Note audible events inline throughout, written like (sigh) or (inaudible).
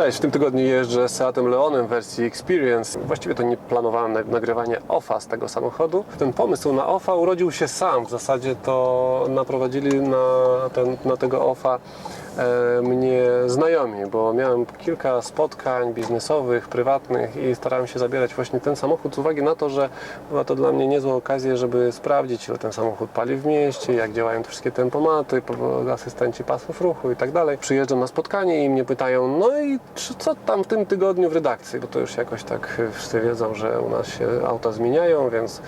Cześć, w tym tygodniu jeżdżę Seatem Leonem wersji Experience. Właściwie to nie planowałem na- nagrywanie OFA z tego samochodu. Ten pomysł na OFA urodził się sam. W zasadzie to naprowadzili na, ten, na tego OFA e, mnie znajomi, bo miałem kilka spotkań biznesowych, prywatnych i starałem się zabierać właśnie ten samochód z uwagi na to, że była to dla mnie niezła okazja, żeby sprawdzić, ile ten samochód pali w mieście, jak działają te wszystkie tempomaty, po- asystenci pasów ruchu i tak dalej. Przyjeżdżam na spotkanie i mnie pytają, no i czy- co tam w tym tygodniu w redakcji, bo to już jakoś tak e, wszyscy wiedzą, że u nas się auta zmieniają, więc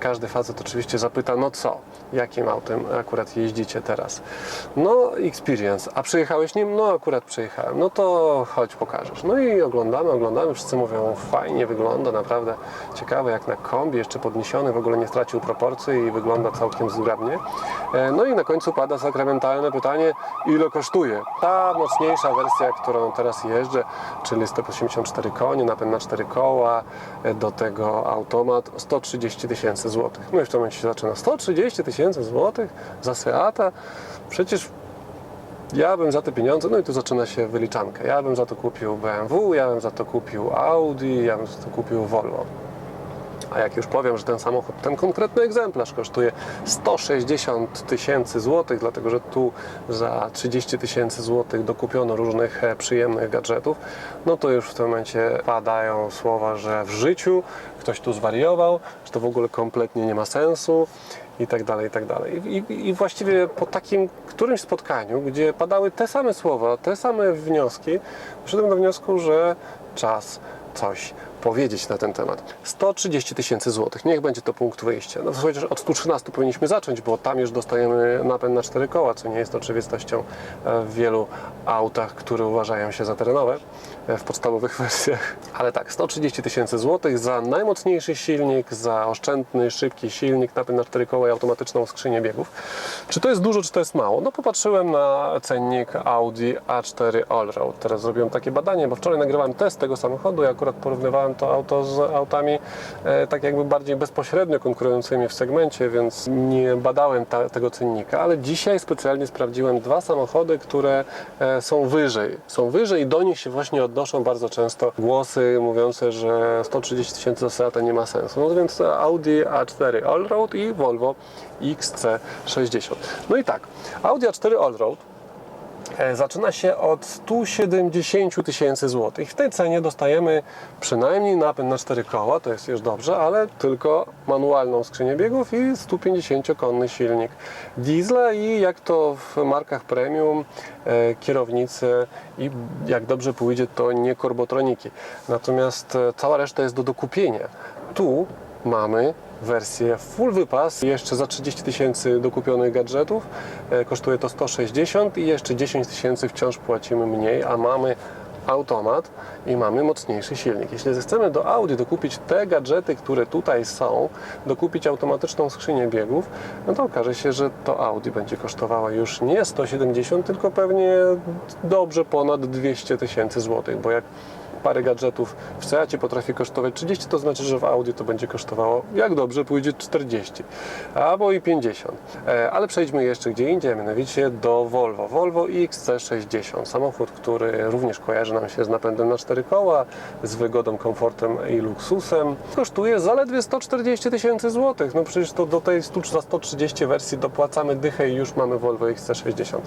każdy facet oczywiście zapyta, no co, jakim autem akurat jeździcie teraz? No Experience, a przyjechałeś nim? No akurat przyjechałem, no to chodź pokażesz. No i oglądamy, oglądamy, wszyscy mówią, fajnie wygląda, naprawdę ciekawe, jak na kombi, jeszcze podniesiony, w ogóle nie stracił proporcji i wygląda całkiem zgrabnie. E, No i na końcu pada sakramentalne pytanie, ile kosztuje? Ta mocniejsza wersja, którą teraz jeżdżę, czyli 184 konie, napęd na 4 koła, e, do tego automat, 130 tysięcy złotych. No i w tym momencie się zaczyna, 130 tysięcy złotych za Seata? Przecież ja bym za te pieniądze, no i tu zaczyna się wyliczanka. Ja bym za to kupił BMW, ja bym za to kupił Audi, ja bym za to kupił Volvo. A jak już powiem, że ten samochód, ten konkretny egzemplarz kosztuje 160 tysięcy złotych, dlatego że tu za 30 tysięcy złotych dokupiono różnych e, przyjemnych gadżetów, no to już w tym momencie padają słowa, że w życiu ktoś tu zwariował, że to w ogóle kompletnie nie ma sensu i tak dalej, i tak dalej. I, I właściwie po takim którymś spotkaniu, gdzie padały te same słowa, te same wnioski, doszedłem do wniosku, że czas coś powiedzieć na ten temat. 130 tysięcy złotych, niech będzie to punkt wyjścia. No chociaż od 113 powinniśmy zacząć, bo tam już dostajemy napęd na cztery koła, co nie jest oczywistością e, w wielu autach, które uważają się za terenowe e, w podstawowych (laughs) wersjach. Ale tak, 130 tysięcy złotych za najmocniejszy silnik, za oszczędny, szybki silnik, napęd na cztery koła i automatyczną skrzynię biegów. Czy to jest dużo, czy to jest mało? No popatrzyłem na cennik Audi A4 Allroad. Teraz zrobiłem takie badanie, bo wczoraj nagrywałem test tego samochodu i akurat porównywałem to auto z autami e, tak jakby bardziej bezpośrednio konkurującymi w segmencie, więc nie badałem ta, tego cennika, ale dzisiaj specjalnie sprawdziłem dwa samochody, które e, są wyżej. Są wyżej i do nich się właśnie odnoszą bardzo często głosy mówiące, że 130 tysięcy za Seata nie ma sensu. No więc Audi A4 Allroad i Volvo XC60. No i tak, Audi A4 Allroad Zaczyna się od 170 tysięcy złotych. W tej cenie dostajemy przynajmniej napęd na 4 koła, to jest już dobrze, ale tylko manualną skrzynię biegów i 150-konny silnik diesla i jak to w markach premium e, kierownicy i jak dobrze pójdzie to nie korbotroniki. Natomiast e, cała reszta jest do dokupienia. Tu mamy wersję full wypas, jeszcze za 30 tysięcy dokupionych gadżetów, e, kosztuje to 160 i jeszcze 10 tysięcy wciąż płacimy mniej, a mamy automat i mamy mocniejszy silnik. Jeśli chcemy do Audi dokupić te gadżety, które tutaj są, dokupić automatyczną skrzynię biegów, no to okaże się, że to Audi będzie kosztowało już nie 170, tylko pewnie dobrze ponad 200 tysięcy złotych, bo jak parę gadżetów w Seacie potrafi kosztować 30, to znaczy, że w Audi to będzie kosztowało, jak dobrze pójdzie, 40 albo i 50. E, Ale przejdźmy jeszcze gdzie indziej, mianowicie do Volvo. Volvo XC60, samochód, który również kojarzy nam się z napędem na cztery koła, z wygodą, komfortem i luksusem. Kosztuje zaledwie 140 tysięcy złotych. No przecież to do tej 100, za 130 wersji dopłacamy dychę i już mamy Volvo XC60.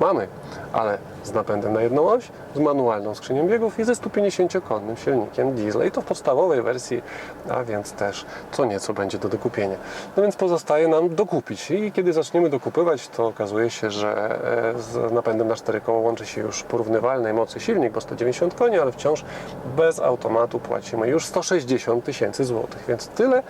Mamy, ale z napędem na jedną oś, z manualną skrzynią biegów i ze 150-konnym silnikiem diesla i to w podstawowej wersji, a więc też co nieco będzie do dokupienia. No więc pozostaje nam dokupić i kiedy zaczniemy dokupywać, to okazuje się, że e, z napędem na 4 koła łączy się już porównywalnej mocy silnik, bo 190 koni, ale wciąż bez automatu płacimy już 160 tysięcy złotych, więc tyle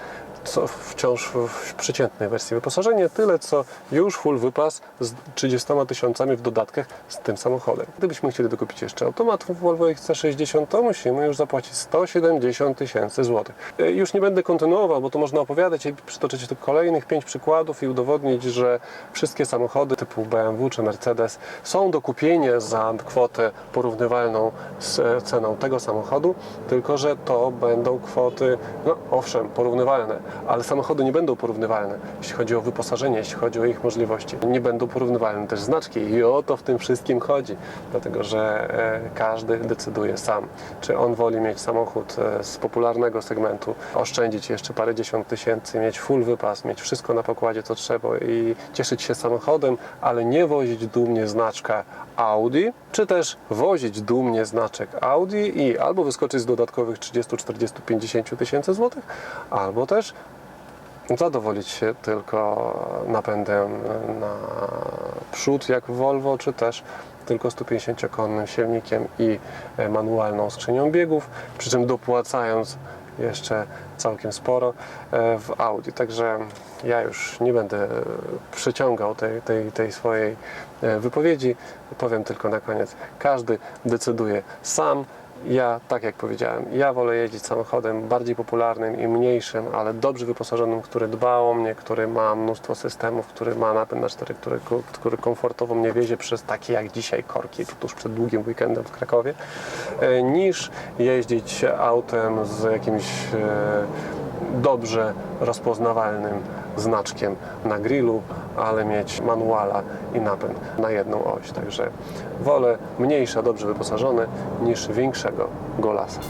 co wciąż w przeciętnej wersji wyposażenie, tyle co już full wypas z 30 tysiącami w dodatkach z tym samochodem. Gdybyśmy chcieli dokupić jeszcze automat w Volvo XC60, to musimy już zapłacić 170 tysięcy złotych. E, Już nie będę kontynuował, bo to można opowiadać i przytoczyć tu kolejnych pięć przykładów i udowodnić, że wszystkie samochody typu BMW czy Mercedes są do kupienia za kwotę porównywalną z e, ceną tego samochodu, tylko że to będą kwoty, no owszem, porównywalne, ale samochody nie będą porównywalne, jeśli chodzi o wyposażenie, jeśli chodzi o ich możliwości. Nie będą porównywalne też znaczki i o to w tym wszystkim chodzi, dlatego że e, każdy decyduje sam, czy on woli mieć samochód e, z popularnego segmentu, oszczędzić jeszcze parę dziesiąt tysięcy, mieć full wypas, mieć wszystko na pokładzie, co trzeba i cieszyć się samochodem, ale nie wozić dumnie znaczka Audi, czy też wozić dumnie znaczek Audi i albo wyskoczyć z dodatkowych 30, 40, 50 tysięcy złotych, albo też zadowolić się tylko napędem na przód jak Volvo, czy też tylko 150-konnym silnikiem i e, manualną skrzynią biegów, przy czym dopłacając jeszcze całkiem sporo e, w Audi. Także ja już nie będę e, przyciągał tej, tej, tej swojej wypowiedzi. Powiem tylko na koniec, każdy decyduje sam. Ja, tak jak powiedziałem, ja wolę jeździć samochodem bardziej popularnym i mniejszym, ale dobrze wyposażonym, który dba o mnie, który ma mnóstwo systemów, który ma napęd na cztery, który, który komfortowo mnie wiezie przez takie jak dzisiaj korki, tuż przed długim weekendem w Krakowie, e, niż jeździć autem z jakimś e, dobrze rozpoznawalnym znaczkiem na grillu, ale mieć manuala i napęd na jedną oś. Także wolę mniejsze, dobrze wyposażone niż większego golasa.